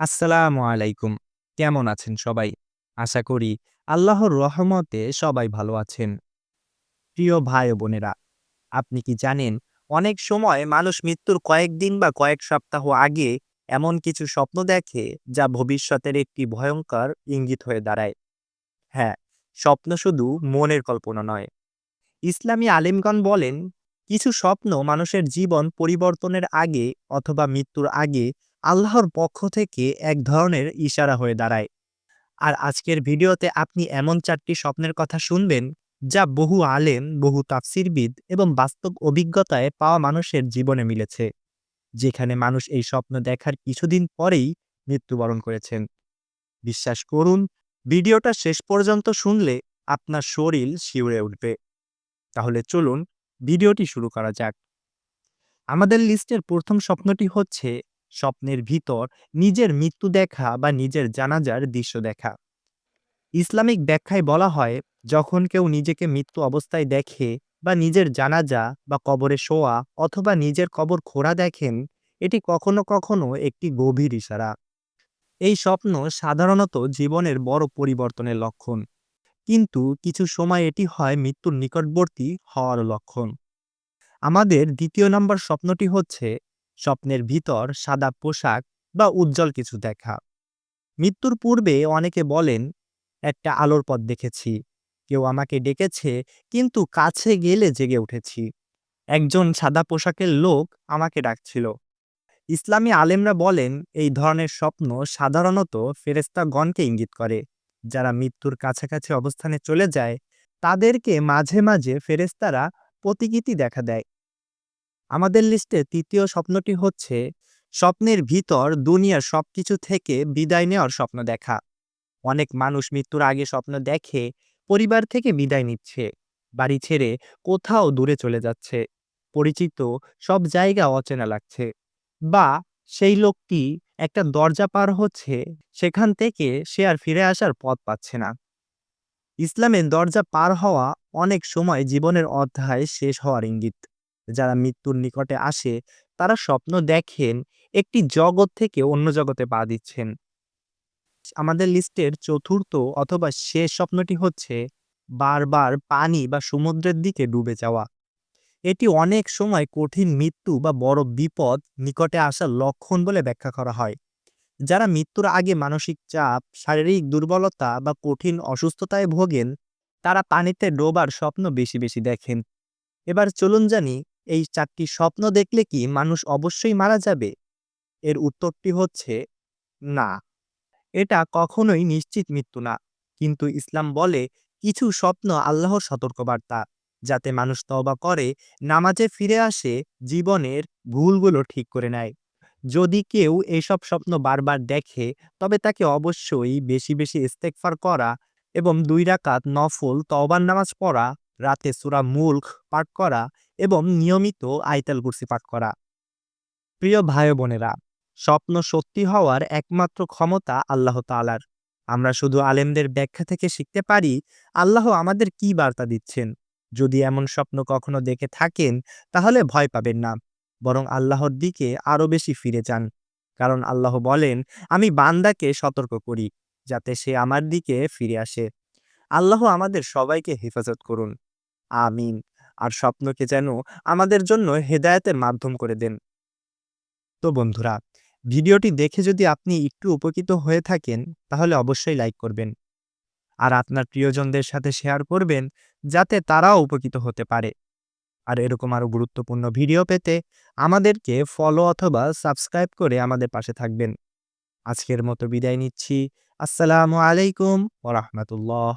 আসসালামু আলাইকুম। কেমন আছেন সবাই? আশা করি আল্লাহর রহমতে সবাই ভালো আছেন। প্রিয় ভাই বোনেরা, আপনি কি জানেন, অনেক সময় মানুষ মৃত্যুর কয়েকদিন বা কয়েক সপ্তাহ আগে এমন কিছু স্বপ্ন দেখে যা ভবিষ্যতের একটি ভয়ঙ্কর ইঙ্গিত হয়ে দাঁড়ায়। হ্যাঁ স্বপ্ন শুধু মনের কল্পনা নয়। ইসলামী আলিমগণ বলেন, কিছু স্বপ্ন মানুষের জীবন পরিবর্তনের আগে অথবা মৃত্যুর আগে আল্লাহর পক্ষ থেকে এক ধরনের ইশারা হয়ে দাঁড়ায়। আর আজকের ভিডিওতে আপনি এমন চারটি স্বপ্নের কথা শুনবেন, যা বহু আলেম, বহু তাফসিরবিদ এবং বাস্তব অভিজ্ঞতায় পাওয়া মানুষের জীবনে মিলেছে, যেখানে মানুষ এই স্বপ্ন দেখার কিছুদিন পরেই মৃত্যুবরণ করেছেন। বিশ্বাস করুন, ভিডিওটা শেষ পর্যন্ত শুনলে আপনার শরীর শিউরে উঠবে। তাহলে চলুন ভিডিওটি শুরু করা যাক। আমাদের লিস্টের প্রথম স্বপ্নটি হচ্ছে স্বপ্নের ভিতর নিজের মৃত্যু দেখা বা নিজের জানাজার দৃশ্য দেখা। ইসলামিক ব্যাখ্যায় বলা হয়, যখন কেউ নিজেকে মৃত্যু অবস্থায় দেখে বা নিজের জানাজা বা কবরে শোয়া অথবা নিজের কবর খোঁড়া দেখেন, এটি কখনো কখনো একটি গভীর ইশারা। এই স্বপ্ন সাধারণত জীবনের বড় পরিবর্তনের লক্ষণ। কিন্তু কিছু সময় এটি হয় মৃত্যুর নিকটবর্তী হওয়ার লক্ষণ। আমাদের দ্বিতীয় নম্বর স্বপ্নটি হচ্ছে স্বপ্নের ভিতর সাদা পোশাক বা উজ্জ্বল কিছু দেখা। মৃত্যুর পূর্বে অনেকে বলেন, একটা আলোর পথ দেখেছি। কেউ আমাকে ডেকেছে, কিন্তু কাছে গেলে জেগে উঠেছি। একজন সাদা পোশাকের লোক আমাকে ডাকছিল। ইসলামী আলেমরা বলেন, এই ধরনের স্বপ্ন সাধারণত ফেরেস্তাগণকে ইঙ্গিত করে। যারা মৃত্যুর কাছাকাছি অবস্থানে চলে যায়, তাদেরকে মাঝে মাঝে ফেরেস্তারা প্রতিকৃতি দেখা দেয়। আমাদের লিস্টে তৃতীয় স্বপ্নটি হচ্ছে, স্বপ্নের ভিতর দুনিয়ার সবকিছু থেকে বিদায় নেওয়ার স্বপ্ন দেখা। অনেক মানুষ মৃত্যুর আগে স্বপ্ন দেখে, পরিবার থেকে বিদায় নিচ্ছে, বাড়ি ছেড়ে কোথাও দূরে চলে যাচ্ছে। পরিচিত সব জায়গা অচেনা লাগছে। বা সেই লোকটি একটা দরজা পার হচ্ছে, সেখান থেকে সে আর ফিরে আসার পথ পাচ্ছে না। ইসলামের দরজা পার হওয়া অনেক সময় জীবনের অধ্যায় শেষ হওয়ার ইঙ্গিত। যারা মৃত্যুর নিকটে আসে, তারা স্বপ্ন দেখেন একটি জগৎ থেকে অন্য জগতে পা দিচ্ছেন। আমাদের লিস্টের চতুর্থ অথবা শেষ স্বপ্নটি হচ্ছে বারবার পানি বা সমুদ্রের দিকে ডুবে যাওয়া। এটি অনেক সময় কঠিন মৃত্যু বা বড় বিপদ নিকটে আসার লক্ষণ বলে ব্যাখ্যা করা হয়। যারা মৃত্যুর আগে মানসিক চাপ, শারীরিক দুর্বলতা বা কঠিন অসুস্থতায় ভোগেন, তারা পানিতে ডোবার স্বপ্ন বেশি বেশি দেখেন। এবার চলুন জানি এই চারটি স্বপ্ন দেখলে কি মানুষ অবশ্যই মারা যাবে? এর উত্তরটি হচ্ছে, না। এটা কখনোই নিশ্চিত মৃত্যু না। কিন্তু ইসলাম বলে, কিছু স্বপ্ন আল্লাহর সতর্কবার্তা, যাতে মানুষ তওবা করে, নামাজে ফিরে আসে, জীবনের ভুলগুলো ঠিক করে নেয়। যদি কেউ এইসব স্বপ্ন বারবার দেখে, তবে তাকে অবশ্যই বেশি বেশি ইস্তেকফার করা এবং দুই রাকাত নফল তওবার নামাজ পড়া, রাতে সুরা মুল্ক পাঠ করা এবং নিয়মিত আইতাল কুরসি পাঠ করা। প্রিয় ভাই বোনেরা স্বপ্ন সত্যি হওয়ার একমাত্র ক্ষমতা আল্লাহ তালার আমরা শুধু আলেমদের ব্যাখ্যা থেকে শিখতে পারি, আল্লাহ আমাদের কি বার্তা দিচ্ছেন? যদি এমন স্বপ্ন কখনো দেখে থাকেন, তাহলে ভয় পাবেন না। বরং আল্লাহর দিকে আরও বেশি ফিরে যান। কারণ আল্লাহ বলেন, আমি বান্দাকে সতর্ক করি, যাতে সে আমার দিকে ফিরে আসে। আল্লাহ আমাদের সবাইকে হেফাজত করুন। আমিন। আর স্বপ্নকে যেন আমাদের জন্য হেদায়তের মাধ্যম করে দেন। তো বন্ধুরা, ভিডিওটি দেখে যদি আপনি একটু উপকৃত হয়ে থাকেন, তাহলে অবশ্যই লাইক করবেন। আর আপনার প্রিয়জনদের সাথে শেয়ার করবেন, যাতে তারাও উপকৃত হতে পারে। আর এরকম আরও গুরুত্বপূর্ণ ভিডিও পেতে আমাদেরকে ফলো অথবা সাবস্ক্রাইব করে আমাদের পাশে থাকবেন। আজকের মতো বিদায় নিচ্ছি। আসসালামু আলাইকুম ওরহমতুল্লাহ